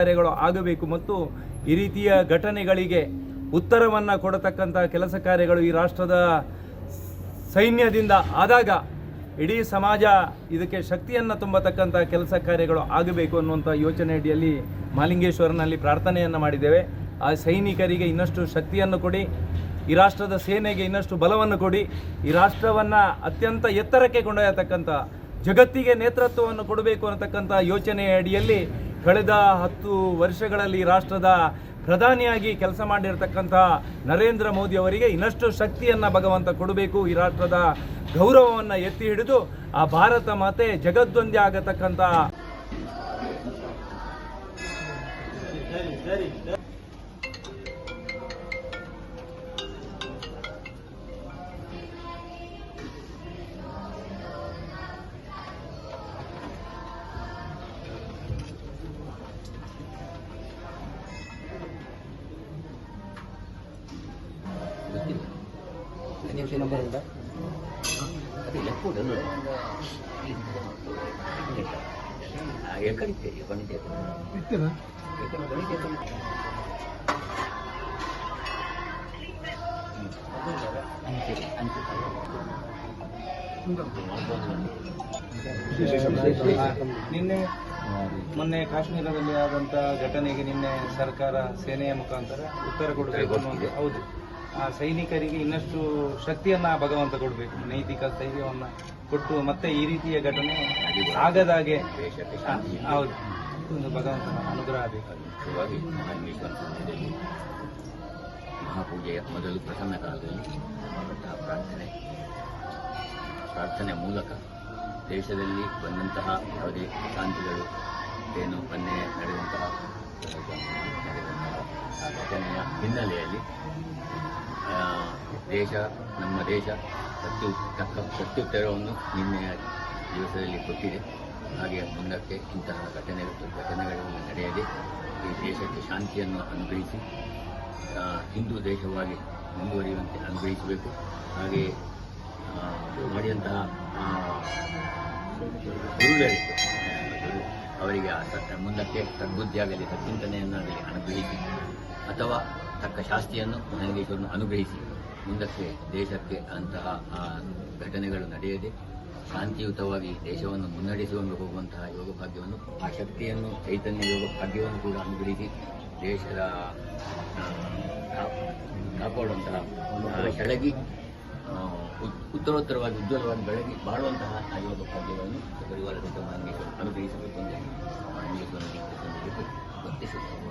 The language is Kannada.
ಕಾರ್ಯಗಳು ಆಗಬೇಕು ಮತ್ತು ಈ ರೀತಿಯ ಘಟನೆಗಳಿಗೆ ಉತ್ತರವನ್ನು ಕೊಡತಕ್ಕಂಥ ಕೆಲಸ ಕಾರ್ಯಗಳು ಈ ರಾಷ್ಟ್ರದ ಸೈನ್ಯದಿಂದ ಆದಾಗ ಇಡೀ ಸಮಾಜ ಇದಕ್ಕೆ ಶಕ್ತಿಯನ್ನು ತುಂಬತಕ್ಕಂಥ ಕೆಲಸ ಕಾರ್ಯಗಳು ಆಗಬೇಕು ಅನ್ನುವಂಥ ಯೋಚನೆ ಅಡಿಯಲ್ಲಿ ಮಾಲಿಂಗೇಶ್ವರನಲ್ಲಿ ಪ್ರಾರ್ಥನೆಯನ್ನು ಮಾಡಿದ್ದೇವೆ. ಆ ಸೈನಿಕರಿಗೆ ಇನ್ನಷ್ಟು ಶಕ್ತಿಯನ್ನು ಕೊಡಿ, ಈ ರಾಷ್ಟ್ರದ ಸೇನೆಗೆ ಇನ್ನಷ್ಟು ಬಲವನ್ನು ಕೊಡಿ, ಈ ರಾಷ್ಟ್ರವನ್ನು ಅತ್ಯಂತ ಎತ್ತರಕ್ಕೆ ಕೊಂಡೊಯ್ಯತಕ್ಕಂಥ ಜಗತ್ತಿಗೆ ನೇತೃತ್ವವನ್ನು ಕೊಡಬೇಕು ಅನ್ನತಕ್ಕಂಥ ಯೋಚನೆಯ ಅಡಿಯಲ್ಲಿ ಕಳೆದ ಹತ್ತು ವರ್ಷಗಳಲ್ಲಿ ರಾಷ್ಟ್ರದ ಪ್ರಧಾನಿಯಾಗಿ ಕೆಲಸ ಮಾಡಿರ್ತಕ್ಕಂಥ ನರೇಂದ್ರ ಮೋದಿ ಅವರಿಗೆ ಇನ್ನಷ್ಟು ಶಕ್ತಿಯನ್ನು ಭಗವಂತ ಕೊಡಬೇಕು. ಈ ರಾಷ್ಟ್ರದ ಗೌರವವನ್ನು ಎತ್ತಿ ಹಿಡಿದು ಆ ಭಾರತ ಮಾತೆ ಜಗದ್ವಂದ್ಯ ಆಗತಕ್ಕಂಥ ಗೊತ್ತಿಲ್ಲ. ನಿಮಿಷ ನಂಬರ್ ಉಂಟಾ ಅದೇ ಗಣಿತ ನಿನ್ನೆ ಮೊನ್ನೆ ಕಾಶ್ಮೀರದಲ್ಲಿ ಆದಂಥ ಘಟನೆಗೆ ನಿನ್ನೆ ಸರ್ಕಾರ ಸೇನೆಯ ಮುಖಾಂತರ ಉತ್ತರ ಕೊಡಬೇಕು ಹೌದು. ಆ ಸೈನಿಕರಿಗೆ ಇನ್ನಷ್ಟು ಶಕ್ತಿಯನ್ನ ಭಗವಂತ ಕೊಡಬೇಕು. ನೈತಿಕ ಸ್ಥೈರ್ಯವನ್ನ ಕೊಟ್ಟು ಮತ್ತೆ ಈ ರೀತಿಯ ಘಟನೆ ಆಗದಾಗೆ ಹೌದು. ಭಗವಂತನ ಅನುಗ್ರಹ ಮಹಾಪೂಜೆಯ ಮೊದಲು ಪ್ರಸನ್ನ ಕಾಲದಲ್ಲಿ ಮಾಡುವಂತಹ ಪ್ರಾರ್ಥನೆ. ಪ್ರಾರ್ಥನೆ ಮೂಲಕ ದೇಶದಲ್ಲಿ ಬಂದಂತಹ ಯಾವುದೇ ಶಾಂತಿಗಳು, ಏನು ಮೊನ್ನೆ ನಡೆದಂತಹ ಘಟನೆಯ ಹಿನ್ನೆಲೆಯಲ್ಲಿ ದೇಶ ನಮ್ಮ ದೇಶ ಪ್ರತ್ಯು ತಕ್ಕ ಪ್ರತ್ಯುತ್ತರವನ್ನು ನಿನ್ನೆಯ ದಿವಸದಲ್ಲಿ ಕೊಟ್ಟಿದೆ. ಹಾಗೆ ಮುಂದಕ್ಕೆ ಇಂತಹ ಘಟನೆಗಳು ಘಟನೆಗಳು ನಡೆಯದೆ ಈ ದೇಶಕ್ಕೆ ಶಾಂತಿಯನ್ನು ಅನುಗ್ರಹಿಸಿ ಹಿಂದೂ ದೇಶವಾಗಿ ಮುಂದುವರಿಯುವಂತೆ ಅನುಗ್ರಹಿಸಬೇಕು. ಹಾಗೆ ಆ, ಮಾಡಿದಂತಹ ಅವರಿಗೆ ಆ ಮುಂದಕ್ಕೆ ಸದ್ಬುದ್ಧಿಯಾಗಲಿ ಸಚ್ಚಿಂತನೆಯನ್ನಾಗಲಿ ಅನುಗ್ರಹಿಸಿ, ಅಥವಾ ತಕ್ಕ ಶಾಸ್ತಿಯನ್ನು ಮಹೇಶ್ವರನು ಅನುಗ್ರಹಿಸಿ ಮುಂದಕ್ಕೆ ದೇಶಕ್ಕೆ ಅಂತಹ ಘಟನೆಗಳು ನಡೆಯದೆ, ಶಾಂತಿಯುತವಾಗಿ ದೇಶವನ್ನು ಮುನ್ನಡೆಸಿಕೊಂಡು ಹೋಗುವಂತಹ ಯೋಗ ಭಾಗ್ಯವನ್ನು ಆ ಶಕ್ತಿಯನ್ನು, ಚೈತನ್ಯ ಯೋಗ ಭಾಗ್ಯವನ್ನು ಕೂಡ ಅನುಗ್ರಹಿಸಿ ದೇಶದ ಕಾಪಾಡುವಂತಹ ಉತ್- ಉತ್ತರೋತ್ತರವಾಗಿ ಉಜ್ವಲವಾಗಿ ಬೆಳಗಿ ಬಾಳುವಂತಹ ಆ ಯೋಗ ಭಾಗ್ಯಗಳನ್ನು ಪರಿವಾರ ಮಹೇಶ್ವರ ಅನುಗ್ರಹಿಸಬೇಕು ಅಂತ ಗೊತ್ತಿಸುತ್ತಾರೆ